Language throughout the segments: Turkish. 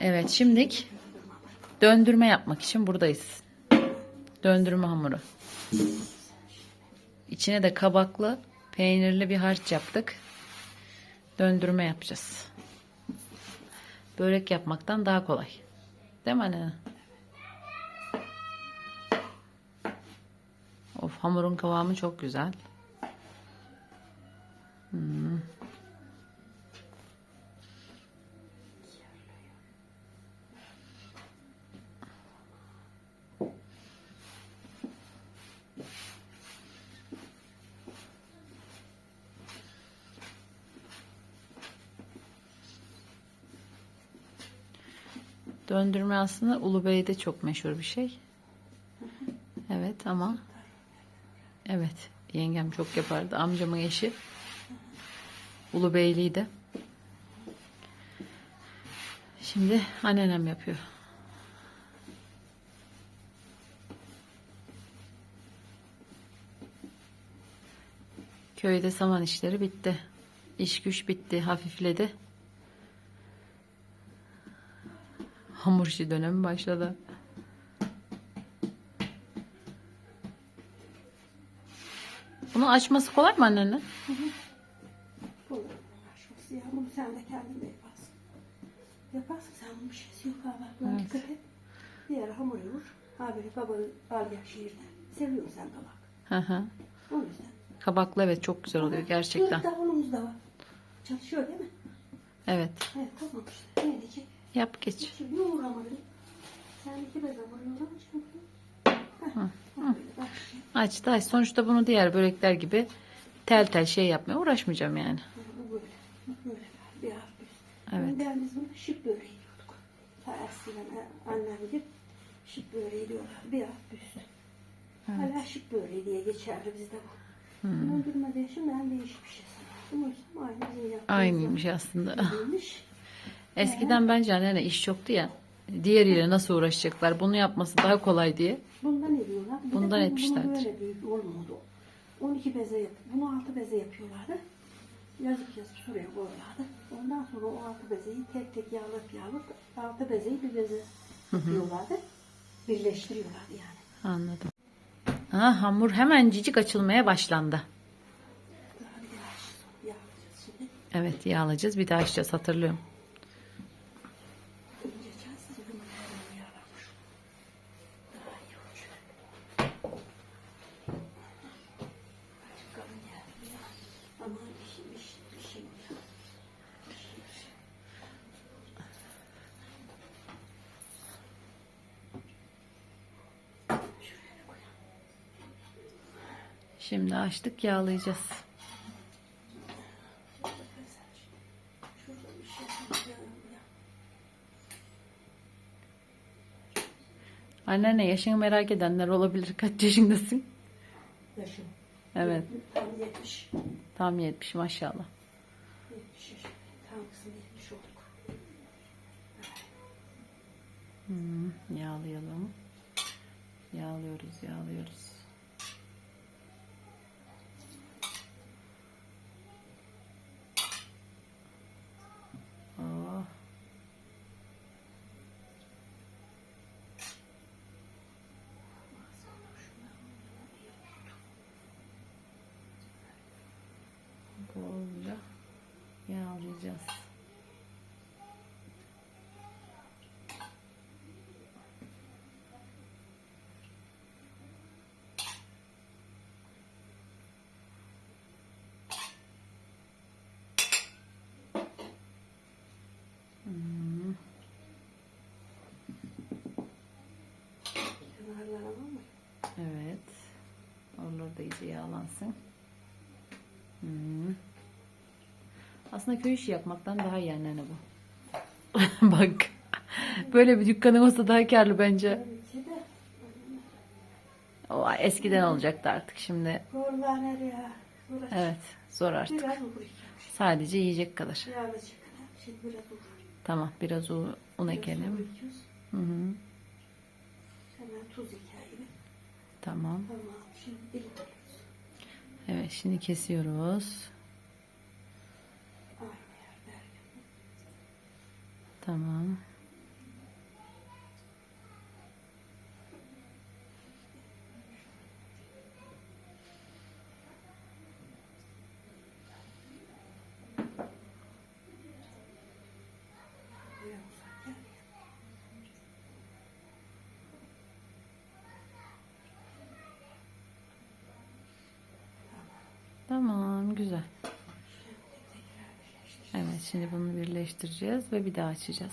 Evet şimdilik döndürme yapmak için buradayız. Döndürme hamuru. İçine de kabaklı peynirli bir harç yaptık. Döndürme yapacağız. Börek yapmaktan daha kolay. Değil mi anne? Of hamurun kıvamı çok güzel. Hmm. Döndürme aslında Ulubey'de çok meşhur bir şey. Evet ama evet yengem çok yapardı. Amcamın eşi Ulubeyliydi. Şimdi anneannem yapıyor. Köyde saman işleri bitti. İş güç bitti, hafifledi. Hamur işi dönemi başladı. Bunu açması kolay mı anneanne? Olur uğraşması ya. Sen de kendin yaparsın. Yaparsın sen bunun bir şeysi yok bak. Buna Evet. dikkat et. Diğer hamur yoğur. Ha böyle kabağı al ya şiirde. Seviyorum sen kabak. Hı hı. O yüzden. Kabaklı evet çok güzel oluyor gerçekten. Bir davulumuz da var. Çalışıyor değil mi? Evet. Evet tamam işte. Ne diyecek? Yap geç. Şimdi. Sen iki bez şimdi. Açtı aç. Sonuçta bunu diğer börekler gibi tel tel şey yapmaya uğraşmayacağım yani. Böyle. Böyle. Bir. Evet. Ben biz bunu şıp böreği diyorduk. Eskiden annem gibi şıp böreği diyorlar. Bir hafif üstü. Hala şıp böreği diye geçerli bizde bu. Hmm. Ben değişik bir şey sanırım. O yüzden aynı bizim yaptığımız Aynıymış aslında. Değilmiş. Eskiden bence anneanne iş çoktu ya. Diğeriyle nasıl uğraşacaklar? Bunu yapması daha kolay diye. Bundan ediyorlar. Bir de Bundan bunu- etmişlerdir. Bunu böyle büyük olmuyordu. 12 beze yap. Bunu 6 beze yapıyorlardı. Yazık yazıp şuraya koyuyorlardı. Ondan sonra o 6 bezeyi tek tek yağlayıp yağlayıp 6 bezeyi bir beze yapıyorlardı. Birleştiriyorlardı yani. Anladım. Ha, hamur hemen cicik açılmaya başlandı. Daha bir yağ yağlayacağız şimdi. Evet yağlayacağız. Bir daha açacağız hatırlıyorum. Önce çaysız bunu yağlamış. Daha iyi olacak. Azıcık kalın geldi ya. Ama işim iş, işim ya. İşim, işim. Şuraya koyalım. Şimdi açtık yağlayacağız. Anneanne yaşını merak edenler olabilir. Kaç yaşındasın? Yaşım. Evet. Tam 70. Tam 70 maşallah. 70 yaşındayım. Tam kızım 70 olduk. Hmm, yağlayalım. Yağlıyoruz, yağlıyoruz. Oh. Bolca yağlayacağız. Hmm, Kenarlarına mı? Evet. Oralar da iyice yağlansın. Hmm. Aslında köy işi yapmaktan daha iyi anneanne bu. Bak. Böyle bir dükkanın olsa daha karlı bence. O eskiden olacaktı artık şimdi. Evet. Zor artık. Sadece yiyecek kadar. Tamam. Biraz un, ekelim. Hı hı. Hemen tuz hikayeni. Tamam. Evet. Şimdi kesiyoruz. Aynı yerde. Tamam. Güzel. Evet şimdi bunu birleştireceğiz ve bir daha açacağız.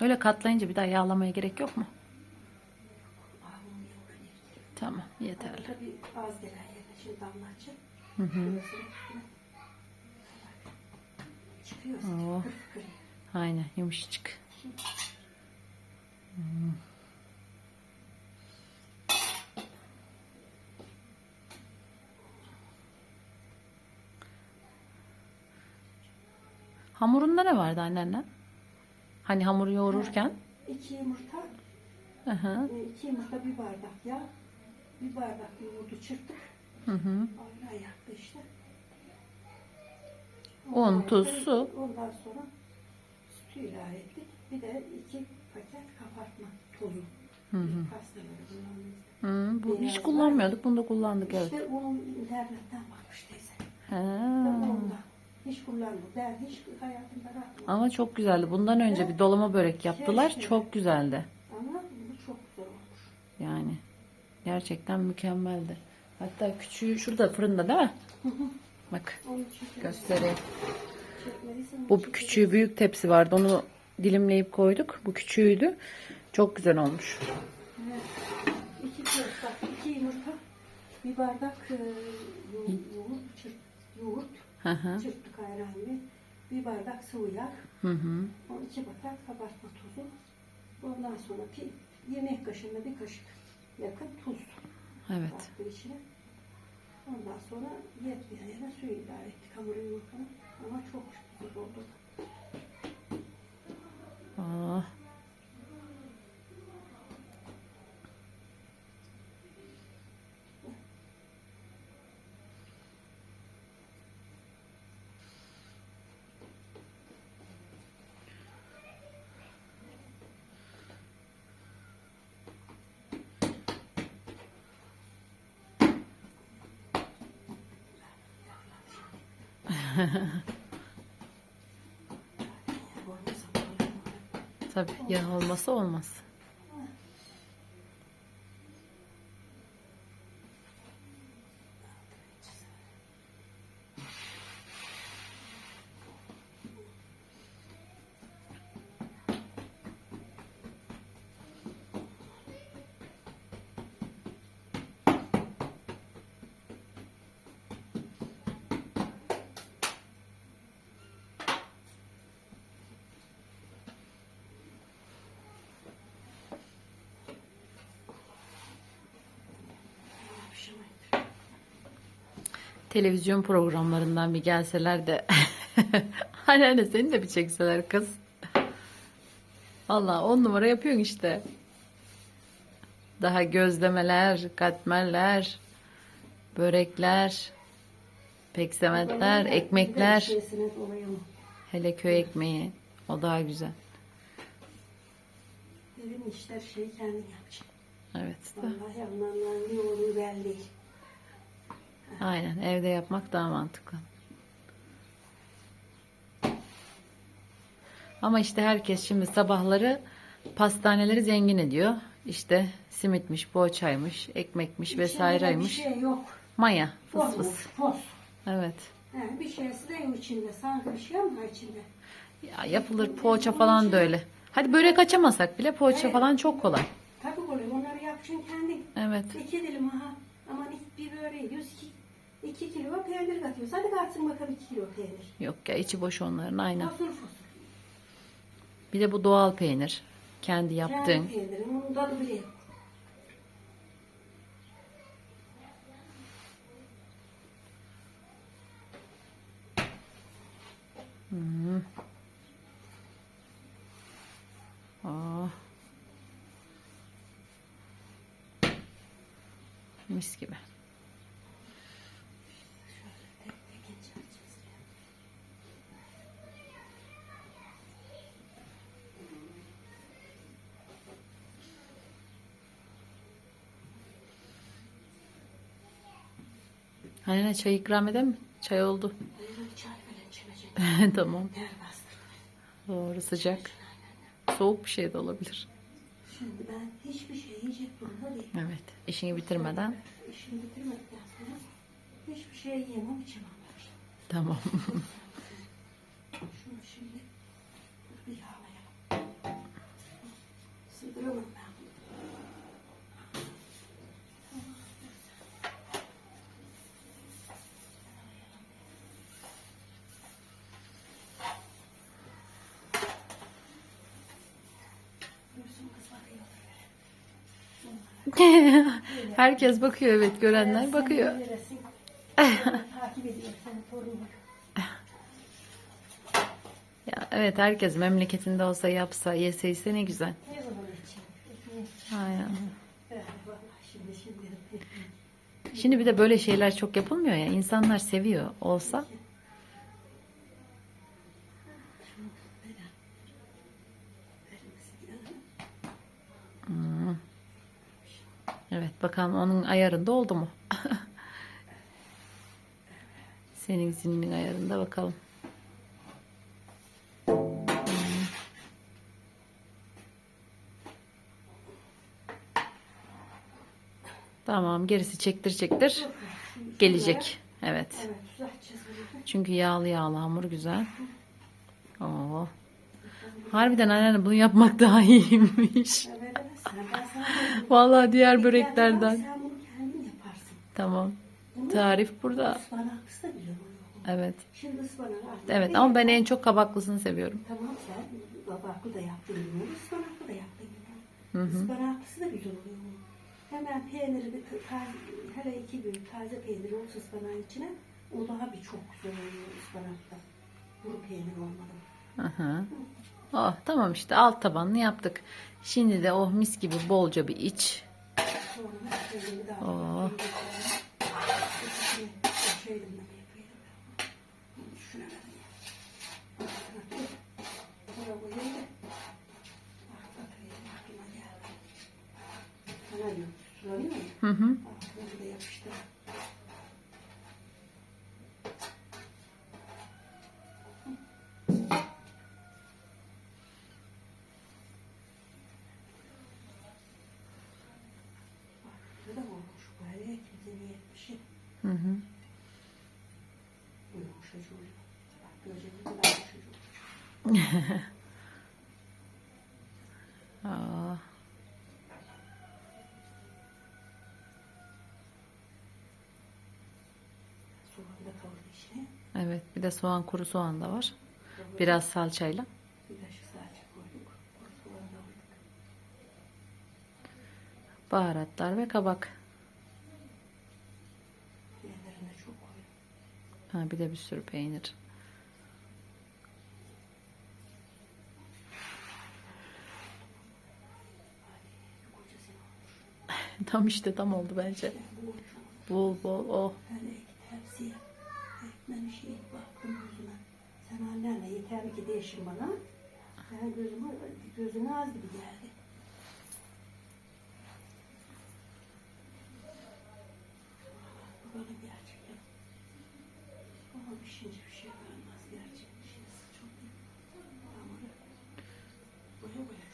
Öyle katlayınca bir daha yağlamaya gerek yok mu? Tamam yeterli. Tabii az gelen yerine şimdi damlacı. Hı hı. Çıkıyor. Kırk. Aynen yumuşacık. Hmm. Hamurunda ne vardı anneanne? Hani hamuru yoğururken? İki yumurta, Hı hı. e, iki yumurta bir bardak yağ, bir bardak yoğurdu çırptık. Hı hı. Allah yaktı işte. Un, Ondan tuz, sonra- su. Ondan sonra sütü ilave ettik. Bir de iki paket kabartma tozu. Hı hı. Pastaları kullandık. Hı, bu Beyaz hiç var. kullanmıyorduk. Bunu da kullandık evet. İşte onun internetten bakmış teyze. He. Hiç kullanmadım. Ben hiç hayatımda rakmadım. Ama çok güzeldi. Bundan önce bir dolama börek yaptılar. Keşke. Çok güzeldi. Ama bu çok güzel olmuş. Yani gerçekten mükemmeldi. Hatta küçüğü şurada fırında değil mi? Bak göstereyim. Bu küçüğü büyük tepsi vardı. Onu dilimleyip koyduk. Bu küçüğüydü. Çok güzel olmuş. Evet. İki bak iki yumurta, bir bardak e, yo- yoğurt, çırp, yoğurt Hı hı. çırptık ayranlı, bir bardak sıvı yağ, Hı hı. o iki paket kabartma tozu. Ondan sonra bir yemek kaşığında bir kaşık yakın tuz Evet. içine. Ondan sonra yetmeyen yerine suyu ilave ettik hamuru yumurtanın. Ama çok güzel oldu. Aa. Olmasa olur mu? Tabii yağ olmasa olmaz. Televizyon programlarından bir gelseler de anneanne seni de bir çekseler kız. Valla on numara yapıyorsun işte. Daha gözlemeler, katmerler, börekler, peksemetler, ekmekler. Hele köy ekmeği. O daha güzel. Evin işler şeyi kendin yapacaksın. Evet. Vallahi anlamlar ne olur belli. Aynen evde yapmak daha mantıklı. Ama işte herkes şimdi sabahları pastaneleri zengin ediyor. İşte simitmiş, poğaçaymış, ekmekmiş vesaireymiş. İçinde bir şey yok. Maya, fıs fıs. Fos. Evet. He, bir şeysi de yok içinde. Sanki bir şey var içinde? Ya yapılır poğaça falan da öyle. Hadi börek açamasak bile poğaça Evet. falan çok kolay. Tabii oluyor. Onları yapacaksın kendin. Evet. İki dilim aha. Aman bir böreği yiyoruz. iki, iki kilo peynir katıyoruz. Hadi katsın bakalım iki kilo peynir. Yok ya içi boş onların aynen. Fosur fosur. Bir de bu doğal peynir. Kendi yaptığın. Kendi peynirin. Onun tadı bile yok. Hmm. Aa. Mis gibi. Hani ne çay ikram edeyim mi? Çay oldu. Tamam. Doğru sıcak. Soğuk bir şey de olabilir. Şimdi ben hiçbir şey yiyecek durumda değilim. Evet. İşini bitirmeden. İşimi bitirmedikten sonra hiçbir şey yiyemem içemem. Tamam. Şunu şimdi bir yağlayalım. Sığdıralım ben bunu. Dursun kız bakıyor. Herkes bakıyor evet görenler bakıyor. Takip ediyor. Ya, evet herkes memleketinde olsa yapsa yese ise ne güzel. Aynen. Şimdi Şimdi bir de böyle şeyler çok yapılmıyor ya. İnsanlar seviyor olsa. Evet bakalım onun ayarında oldu mu? Senin zilinin ayarında bakalım. Tamam gerisi çektir çektir gelecek. Evet. Çünkü yağlı yağlı hamur güzel. Oo. Harbiden anneanne bunu yapmak daha iyiymiş. Evet, evet, sen ben sana dedim. Vallahi diğer Sen böreklerden. bunu kendin yaparsın. Tamam. Bunu Tarif burada. ıspanaklısı da oluyor. Evet. Şimdi ıspanak artık. Evet ama ben en çok kabaklısını seviyorum. Tamam sen kabaklı da yaptın bunu, ıspanaklı da yaptın Hı hı. Ispanaklısı da güzel oluyor. Hemen peyniri bir taze, hele iki gün taze peynir olsa ıspanağın içine o daha bir çok güzel oluyor ıspanakta. Kuru peynir olmadı. Aha. Oh tamam işte alt tabanını yaptık. Şimdi de oh mis gibi bolca bir iç. Sonra peyniri daha Da olmuş. Her kimse niyetmişi. Hı hı. Aa. Soğanı da kavurdu içine. Evet bir de soğan kuru soğan da var. Biraz salçayla. Bir de şu salça koyduk. Kuru soğanı da koyduk. Baharatlar ve kabak. Ha, bir de bir sürü peynir. Tam işte tam oldu bence. Bol bol oh. Baktım gözüme. Sen annenle yeter ki değişin bana. Ben gözüme, gözüne az gibi geldi. Bakalım gerçekten. Ama pişince bir şey vermez gerçekten. Şimdi çok iyi. Hamuru. Boya boya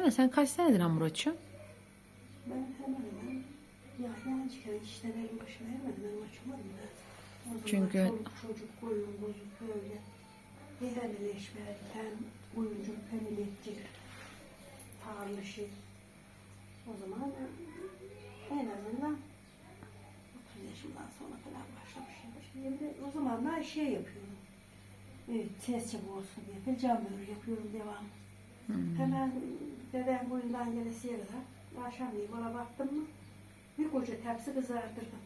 Anneanne sen kaç senedir hamur açıyorsun? Ben hemen hemen ya gençken işten elim başına ermedim. Ben açamadım da. O zaman Çünkü- çoluk çocuk koyun bozuk böyle. Yerleşme, hem oyuncu. Pahalı şey. O zaman en azından 30 yaşımdan sonra falan başlamışım. Şimdi o zamanlar şey yapıyorum. Evet, ses çabuk olsun diye. Börü yapıyorum devam. Hmm. Hemen dedem boyundan gelesiye kadar akşamleyin bana baktım mı bir koca tepsi kızartırdım.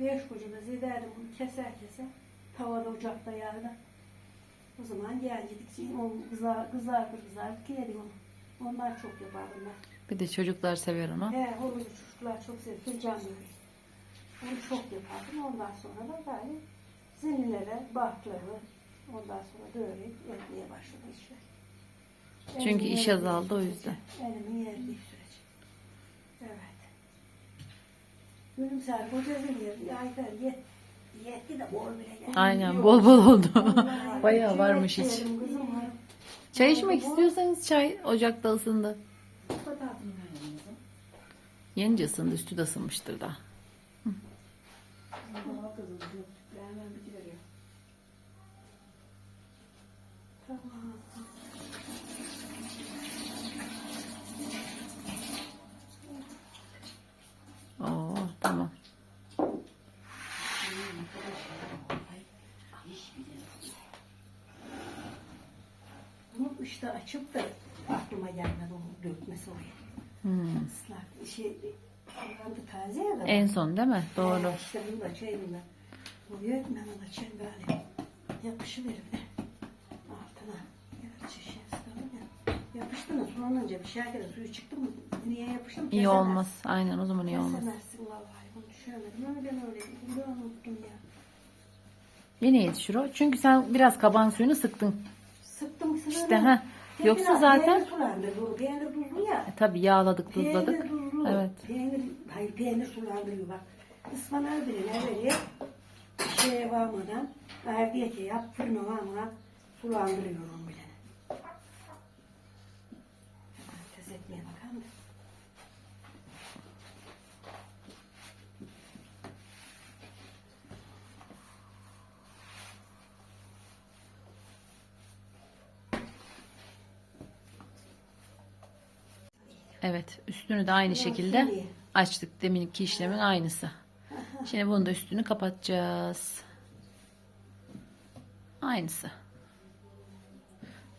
Beş koca da ederdim bunu keser keser. Tavada ocakta yani. O zaman gelecektik. O kızar, kızartır kızartır yedik onu. Ondan çok yapardım ben. Bir de çocuklar sever onu. He, horulu çocuklar çok seviyor. Fincan böyle. Onu çok yapardım. Ondan sonra da böyle zinlilere, bahtları ondan sonra dövüp yapmaya başladı işte. Çünkü iş azaldı o yüzden. Elimin yerdiği sürece. Evet. Gülümser kocasın yeri. Ayfer yet. Yetti de bol bile geldi. Aynen bol bol oldu. Bayağı varmış hiç. Çay içmek istiyorsanız çay ocakta ısındı. Yenice ısındı üstü de ısınmıştır daha. Hava kızıldı. Hemen bitiriyor. Tamam. Oo tamam. Bunu işte açıp da aklıma gelmedi onu dökmesi oraya. Hmm. Islak şey kullandı taze ya da. En son değil mi? Doğru. Ha, İşte bunu da çayımla. Oluyor etmem ona çay böyle. Yapışıverir de. Altına. Şey ya. Yapıştı mı sulanınca bir şey kere suyu çıktı mı niye yapıştı mı? İyi olmaz. Aynen o zaman iyi olmaz. Kesemezsin vallahi bunu düşünemedim. Öyle öyle. Bunu unuttum ya. Yine yetişir o. Çünkü sen biraz kaban suyunu sıktın. Sıktım sıra. İşte ha. Yoksa zaten sulandı. Peynir tuzlu ya. e, tabii yağladık, tuzladık. Peynir tuzlu. Evet. Peynir, hayır peynir sulandırıyor bak. Ispanağı bile ne veriyor? Şeye varmadan, ardiyete yap, fırına varmadan sulandırıyorum bile. Hemen tez etmeye bakalım da. Evet. Üstünü de aynı şekilde açtık. Deminki işlemin aynısı. Şimdi bunu da üstünü kapatacağız. Aynısı.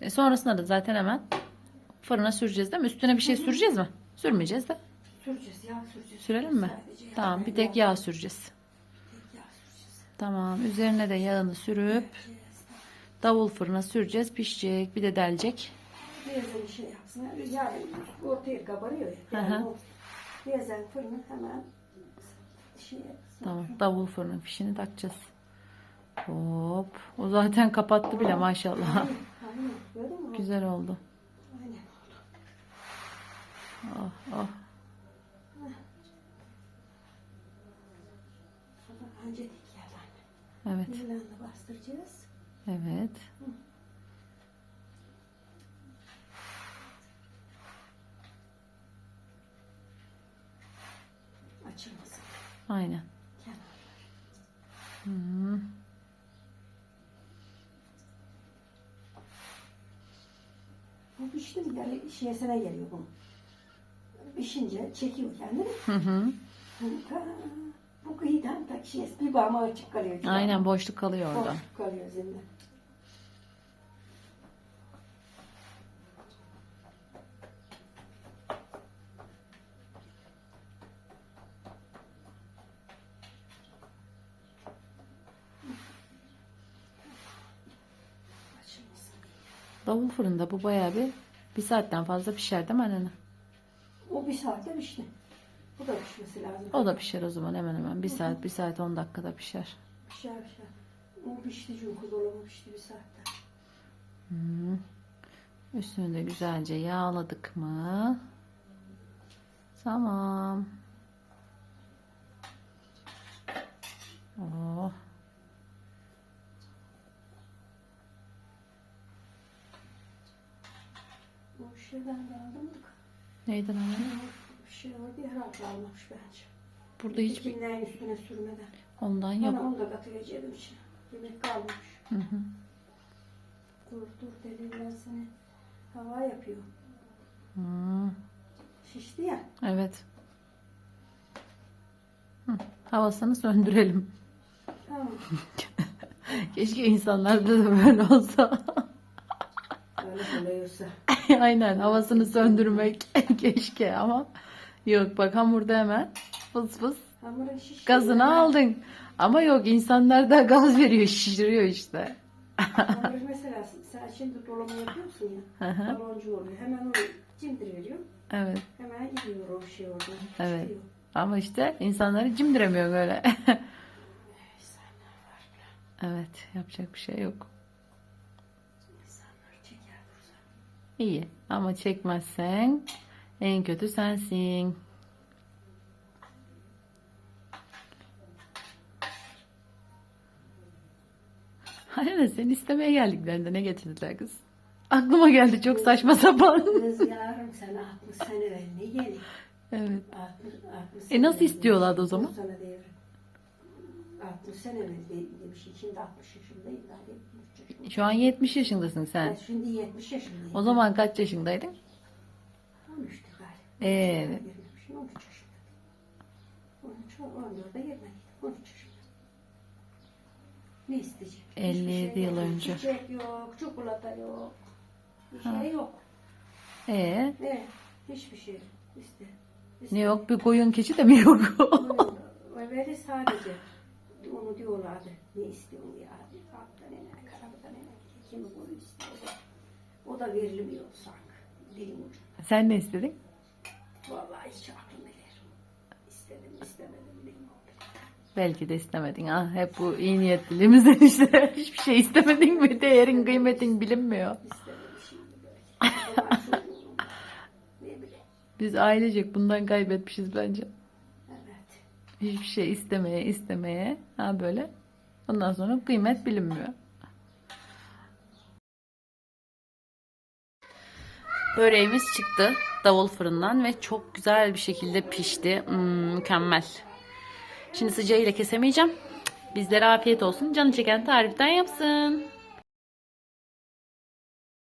E sonrasında da zaten hemen fırına süreceğiz değil mi? Üstüne bir şey süreceğiz mi? Sürmeyeceğiz de. Süreceğiz, yağ süreceğiz. Sürelim mi? Sadece yağ. Tamam bir tek yağ süreceğiz. Tek yağ süreceğiz. Tamam üzerine de yağını sürüp davul fırına süreceğiz. Pişecek bir de delecek. Bir şey yapsın. Yani ortaya kabarıyor ya. Hı Yani hı. o birazdan fırını hemen şey yapsın. Tamam davul fırının fişini takacağız. Hop. O zaten kapattı bile maşallah. Aynen, aynen. Gördün mü? Güzel oldu. Aynen oldu. Oh. Ama önce tek yerden. Evet. Yılanla bastıracağız. Evet. Açılmasın. Aynen. Hı. Bu pişti mi? Yani şeysine geliyor bu. Pişince çekiyor kendini. Hı hı. Ta, bu kıyıdan tak şey bir bağıma açık kalıyor. Aynen boşluk kalıyor orada. Boşluk kalıyor zinde. Davul fırında bu bayağı bir bir saatten fazla pişer değil mi anne? O bir saatte pişti. Bu da pişmesi lazım. O da pişer o zaman hemen hemen. Bir saat, bir saat on dakikada pişer. Pişer pişer. O pişti çünkü dolabı pişti bir saatte. Hı. Üstünü de güzelce yağladık mı? Tamam. Oh. O şeyden de aldık. Neyden anne? Bir şey vardı ya herhalde almamış bence. Burada hiçbir Hiçbir üstüne sürmeden. ondan Bana yok. onu da katıracaktım içine. Yemek kalmış. Hı hı. Dur dur dedim ben seni. Hava yapıyor. Hı. Şişti ya. Evet. Hı. Havasını söndürelim. Tamam. Keşke insanlarda da böyle olsa. Öyle oluyorsa. Aynen havasını söndürmek keşke ama yok bak hamurda hemen fıs fıs Hamurun şişti. gazını aldın. Ama yok insanlar da gaz veriyor şişiriyor işte. Hamur mesela sen şimdi dolama yapıyorsun ya. baloncu oluyor. Hemen onu cimdir veriyor. Evet Hemen gidiyor o şey oradan. Evet. Çıkıyor. ama işte insanları cimdiremiyor böyle. Evet yapacak bir şey yok. İyi ama çekmezsen en kötü sensin. Aynen seni istemeye geldiklerinde ne getirdiler kız? Aklıma geldi çok saçma sapan. Kız yavrum sen 60 sene ver ne gelin? evet. 60, 60 E nasıl sene istiyorlardı o zaman? 90 devrim. 60 sene de- demiş. Şimdi 60 yaşındayım daha 73 yaşındayım. Şu an 70 yaşındasın Ben sen. şimdi 70 yaşındayım. O zaman kaç yaşındaydın? 13'tü galiba. Ee, Şimdi 13 yaşındayım. 13, 14'e girmedim. 13 yaşındayım. Ne isteyecek? Hiçbir 57 şey yıl yok. önce. Çiçek yok, çikolata yok. Bir şey yok. ee, Ne? Hiçbir şey işte. ne yok bir koyun keçi de mi yok? Böyle sadece onu diyorlardı. Ne istiyorsun ya? Kaptan ene, karabadan ene. Kimi bunu istiyor? O da verilmiyor sanki. Dilim ucu. sen ne istedin? Vallahi hiç aklım erir. İstedim istemedim bilmiyorum. Belki de istemedin ha. Hep bu iyi niyetliliğimizden işte hiçbir şey istemedin mi? Değerin kıymetin bilinmiyor. İstemedim şimdi böyle. O zaman çocuğum var. Ne bileyim. Biz ailecek bundan kaybetmişiz bence. Hiçbir şey istemeye istemeye. Ha böyle. Ondan sonra kıymet bilinmiyor. Böreğimiz çıktı davul fırından ve çok güzel bir şekilde pişti. Hmm, mükemmel. Şimdi sıcağıyla kesemeyeceğim. Bizlere afiyet olsun. Canı çeken tariften yapsın.